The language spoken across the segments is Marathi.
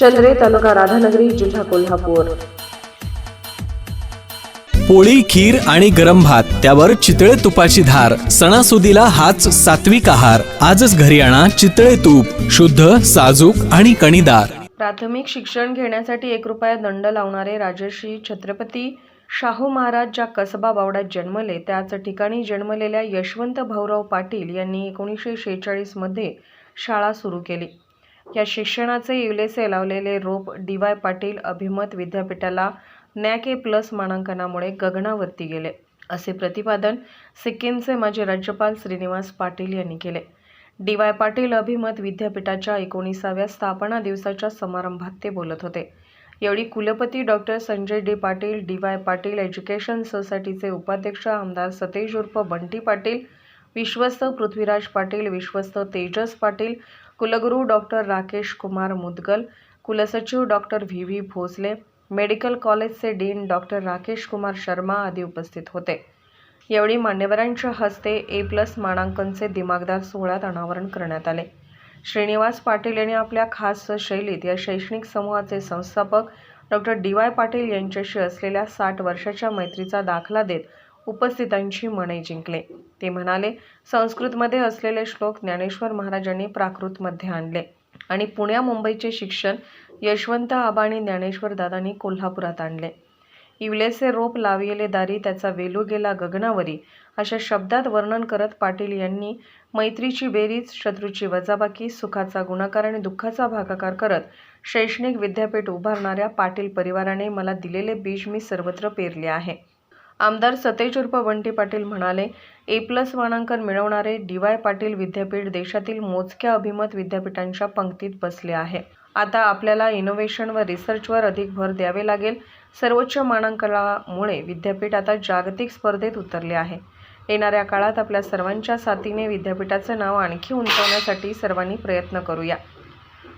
चंद्रे तालुका राधानगरी जिल्हा कोल्हापूर. पोळी खीर आणि गरम भात त्यावर चितळे तुपाची धार सणासुदीला हाच सात्विक आहार. आजच घरी आणा चितळे तूप शुद्ध साजूक आणि कणीदार. प्राथमिक शिक्षण घेण्यासाठी एक रुपया दंड लावणारे राजर्षी छत्रपती शाहू महाराज ज्या कसबा बावड्यात जन्मले त्याच ठिकाणी जन्मलेल्या यशवंत भाऊराव पाटील यांनी एकोणीसशे शेहेचाळीसमध्ये शाळा सुरू केली. या शिक्षणाचे युलेसे लावलेले रोप डी वाय पाटील अभिमत विद्यापीठाला नॅक ए प्लस मानांकनामुळे गगनावरती गेले असे प्रतिपादन सिक्कीमचे माजी राज्यपाल श्रीनिवास पाटील यांनी केले. डी वाय पाटील अभिमत विद्यापीठाच्या एकोणीसाव्या स्थापना दिवसाच्या समारंभात ते बोलत होते. यावेळी कुलपती doctor Sanjay D Patil D Y Patil education सोसायटीचे उपाध्यक्ष आमदार सतेज उर्फ बंटी पाटील विश्वस्त पृथ्वीराज पाटील विश्वस्त तेजस पाटील कुलगुरू डॉक्टर राकेश कुमार मुदगल कुलसचिव doctor V V Bhosale medical कॉलेजचे डीन डॉक्टर राकेश कुमार शर्मा आदी उपस्थित होते. यावेळी मान्यवरांच्या हस्ते ए प्लस मानांकनचे दिमागदार सोहळ्यात अनावरण करण्यात आले. श्रीनिवास पाटील यांनी आपल्या खास शैलीत या शैक्षणिक समूहाचे संस्थापक डॉक्टर डी वाय पाटील यांच्याशी असलेल्या साठ वर्षाच्या मैत्रीचा दाखला देत उपस्थितांची मने जिंकले. ते म्हणाले संस्कृतमध्ये असलेले श्लोक ज्ञानेश्वर महाराजांनी प्राकृतमध्ये आणले आणि पुण्या मुंबईचे शिक्षण यशवंत आबा आणि ज्ञानेश्वर दादांनी कोल्हापुरात आणले. इवलेसे रोप लाविले दारी त्याचा वेलू गेला गगनावरी अशा शब्दात वर्णन करत पाटील यांनी मैत्रीची बेरीज शत्रूची वजाबाकी सुखाचा गुणाकार आणि दुःखाचा भागाकार करत शैक्षणिक विद्यापीठ उभारणाऱ्या पाटील परिवाराने मला दिलेले बीज मी सर्वत्र पेरले आहे. आमदार सतेज उर्फ बंटी पाटील म्हणाले ए प्लस मानांकन मिळवणारे डी वाय पाटील विद्यापीठ देशातील मोजक्या अभिमत विद्यापीठांच्या पंक्तीत बसले आहे. आता आपल्याला इनोव्हेशन व रिसर्चवर अधिक भर द्यावे लागेल. सर्वोच्च मानांकनामुळे विद्यापीठ आता जागतिक स्पर्धेत उतरले आहे. येणाऱ्या काळात आपल्या सर्वांच्या साथीने विद्यापीठाचं नाव आणखी उंचावण्यासाठी सर्वांनी प्रयत्न करूया.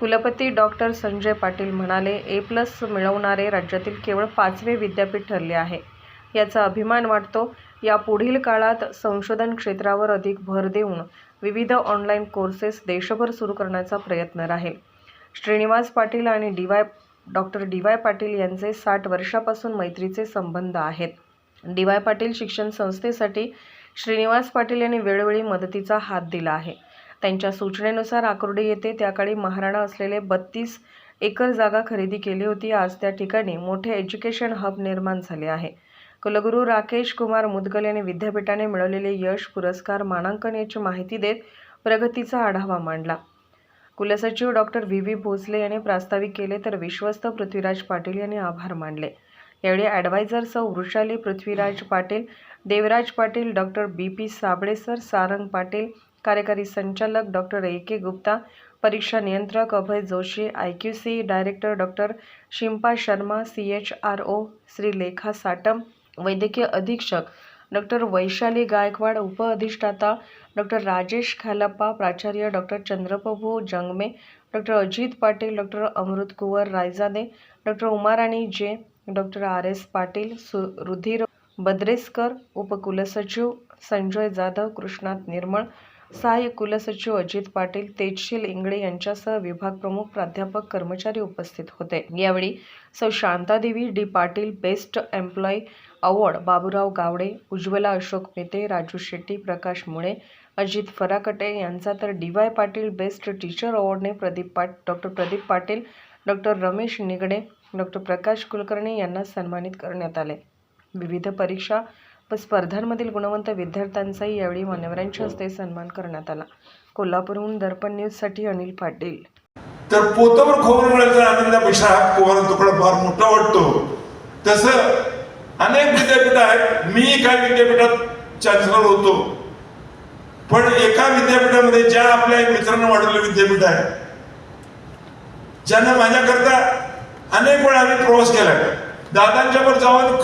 कुलपती डॉक्टर संजय पाटील म्हणाले ए प्लस मिळवणारे राज्यातील केवळ पाचवे विद्यापीठ ठरले आहे. याचा अभिमान वाटतो. या पुढील काळात संशोधन क्षेत्रावर अधिक भर देऊन विविध ऑनलाईन कोर्सेस देशभर सुरू करण्याचा प्रयत्न राहील. श्रीनिवास पाटील आणि D Y doctor D Y Patil यांचे साठ वर्षापासून मैत्रीचे संबंध आहेत. डी वाय पाटील शिक्षण संस्थेसाठी श्रीनिवास पाटील यांनी वेळोवेळी मदतीचा हात दिला आहे. त्यांच्या सूचनेनुसार आकुर्डी येथे त्याकाळी महाराणा असलेले बत्तीस एकर जागा खरेदी केली होती. आज त्या ठिकाणी मोठे एज्युकेशन हब निर्माण झाले आहे. कुलगुरू राकेश कुमार मुदगल यांनी विद्यापीठाने मिळवलेले यश पुरस्कार मानांकन याची माहिती देत प्रगतीचा आढावा मांडला. कुलसचिव डॉक्टर व्ही. व्ही. भोसले यांनी प्रास्ताविक केले तर विश्वस्त पृथ्वीराज पाटील यांनी आभार मानले. यावेळी ॲडवायझर सौ Vrushali Prithviraj Patil Devraj Patil doctor B. P. Sable sir Sarang Patil कार्यकारी संचालक डॉक्टर ए. के. गुप्ता परीक्षा नियंत्रक Abhay Joshi I. Q. C. Director doctor Shimpa Sharma C. H. R. O. Shri Lekha Satam वैद्यकीय अधीक्षक डॉक्टर वैशाली गायकवाड उपअधिष्ठाता डॉक्टर राजेश खालप्पा प्राचार्य doctor Chandraprabhu Jangame doctor Ajit Patil doctor Amrut Kunwar Raijade doctor Umarani J doctor R S Patil सु रुधीर बद्रेसकर उपकुलसचिव संजय जाधव कृष्णात निर्मळ सहाय्य कुलसचिव अजित पाटील तेजशील इंगळे यांच्यासह विभाग प्रमुख प्राध्यापक कर्मचारी उपस्थित होते. यावेळी सौ. Shantadevi D. Patil best employee award Baburao Gawade Ujjwala Ashok Mete Raju Shetty Prakash Mule Ajit Farakate यांचा तर D. Y. Patil best teacher अवॉर्डने Pradeep पाट doctor Pradeep Patil doctor Ramesh Nigade doctor Prakash Kulkarni यांना सन्मानित करण्यात आले. विविध परीक्षा व स्पर्धांमधील गुणवंत विद्यार्थ्यांचाही यावेळी मान्यवरांच्या हस्ते सन्मान करण्यात आला. कोल्हापूरहून दर्पण न्यूजसाठी अनिल पाटील. तर पोतावर खोबर मिळायचा आनंदापेक्षा हा तुकडा फार मोठा वाटतो. तसं अनेक विद्यापीठ आहेत. मी काही विद्यापीठात चान्सलर होतो. पण एका विद्यापीठामध्ये ज्या आपल्या एक मित्रांना वाढवलं विद्यापीठ आहे ज्यांना माझ्याकरता अनेक वेळा आम्ही प्रवास केला दादांच्या वर जाऊन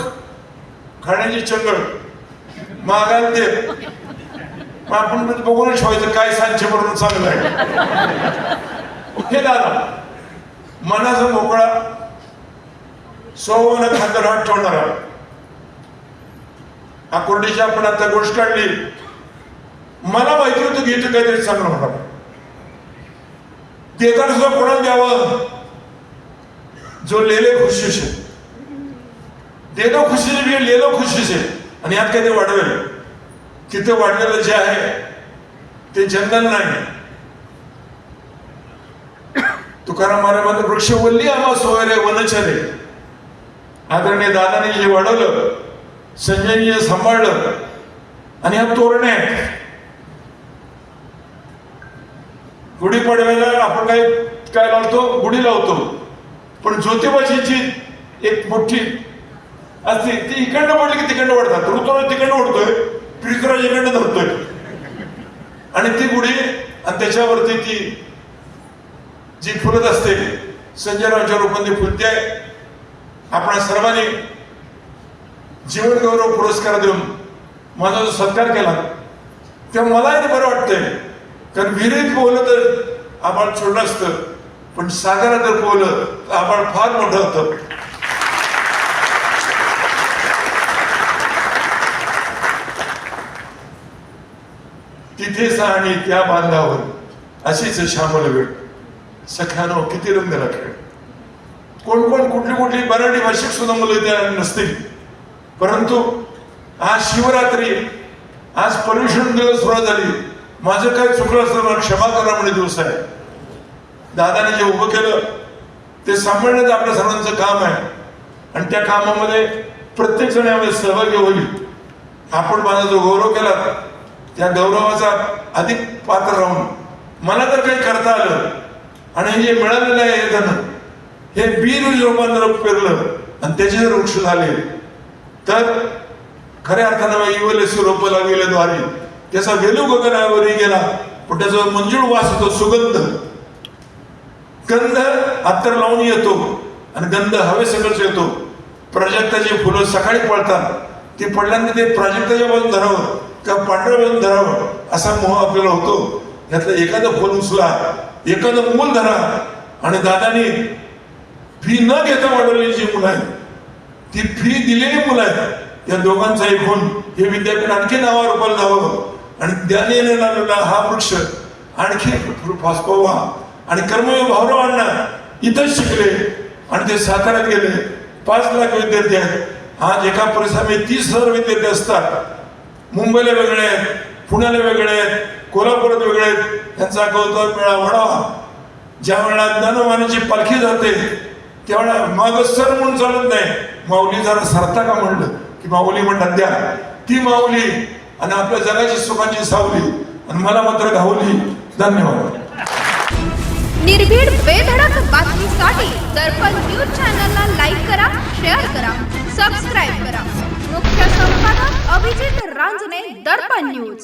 खाण्याची चंगळ मागायला ते मग आपण म्हणजे बघूनच ठेवायचं काय सांचे म्हणून चांगलं आहे. ओके दादा मनाचा मोकळा सोवन खातर हात ठेवणारा अकोर्डीची आपण आता गोष्ट काढली. मला माहिती होतं की इथं काहीतरी चांगलं होणार. देताना सुद्धा कोणाला द्यावं? जो लेले खुशी से देतो खुशी से भी लेलो खुशी से आणि यात काही वाढवेल. तिथे वाढलेलं जे आहे ते जंगल नाही. तुकाराम महाराज वृक्ष वल्ली आम्हा सोयरे वनचरे आदरणीय दादाने जे वाढवलं संजयनी सांभाळलं आणि ह्या तोरणे गुढी गुढीपाडव्याला आपण काय काय लावतो? गुढी लावतो. पण ज्योतिबाची एक मोठी असते ती इकडनं पडली की तिकडनं ओढतात. ऋतुराज तिकडनं ओढतोय. पृथ्वीराज इकडनं धरतोय. आणि ती गुढी आणि त्याच्यावरती ती जी फुलत असते संजयरावच्या रूपाने फुलते आहे. आपण सर्वांनी जीवन गौरव पुरस्कार देऊन माझा जो सत्कार केला तेव्हा मलाही ते बरं वाटतंय. कारण विहिरीत पोहलं तर आपण छोटं असतं पण सागरात जर पोहलं तर आपण फार मोठं होतं. तिथेच आणि त्या बांधावर. अशीच श्यामल वेळ सख्यानो किती रंग खेळ कोण कोण कुठली कुठली? मराठी भाषिक सुद्धा मुलं त्या नसतील. परंतु आज शिवरात्री आज पर्युषण दिवस सुरुवात झाली. माझं काय चुकलं असलं मला क्षमा करा म्हणे दिवस आहे. दादाने जे उभं केलं ते सांभाळण्याचं आपल्या सर्वांचं काम आहे. आणि त्या कामामध्ये प्रत्येक जण यामध्ये सहभागी होईल. आपण माझा जो गौरव केला त्या गौरवाचा अधिक पात्र राहून मला तर काही करता आलं. आणि हे जे मिळालेलं आहे हे धन हे बीज रूपांतर पेरलं आणि त्याचे जर वृक्ष झाले तर खऱ्या अर्थानं इवलेस रोप लागले द्वारे. त्याचा वेलू गगनावरही गेला पण त्याचा मंजूळ वास होतो सुगंध. गंध अत्तर लावून येतो आणि गंध हवेसकट येतो. प्राजक्ताची फुलं सकाळी पडतात ते पडल्यानंतर ते प्राजक्ताच्या बाजून धरावं. त्या पांढऱ्या बाजून धरावं असा मोह आपल्याला होतो. यातला एखादं फोन उचला एखादं मूल धरा आणि दादाने फी न घेता वाढवलेली जी मुलं आहेत ती फी दिलेली मुलं आहेत या दोघांचा ऐकून हे विद्यापीठ आणखी नावा रुपाला जावं. आणि त्याने लावलेला हा वृक्ष आणखी फासपवा आणि कर्मयोग भावरावांना इथंच शिकले आणि ते साताऱ्यात गेले. पाच लाख विद्यार्थी आहेत. आज एका परिसरामध्ये तीस हजार विद्यार्थी असतात. मुंबईला वेगळे आहेत पुण्याला वेगळे आहेत कोल्हापुरात वेगळे आहेत त्यांचा गौतम मेळा म्हणावा ज्या वेळेला ज्ञानवानाची पालखी जाते त्यावेळेला माग सर म्हणून चालत नाही. माऊली जरा सरता का म्हणलं? की माऊली म्हणतात द्या. ती माऊली आणि आपल्या जगाची सुखाची सावली आणि मला मात्र घावली. धन्यवाद. निर्भीड बेधडक बातमीसाठी दर्पण न्यूज चॅनलला लाईक करा शेअर करा सबस्क्राईब करा. मुख्य संपादक अभिजित रांजणे दर्पण न्यूज.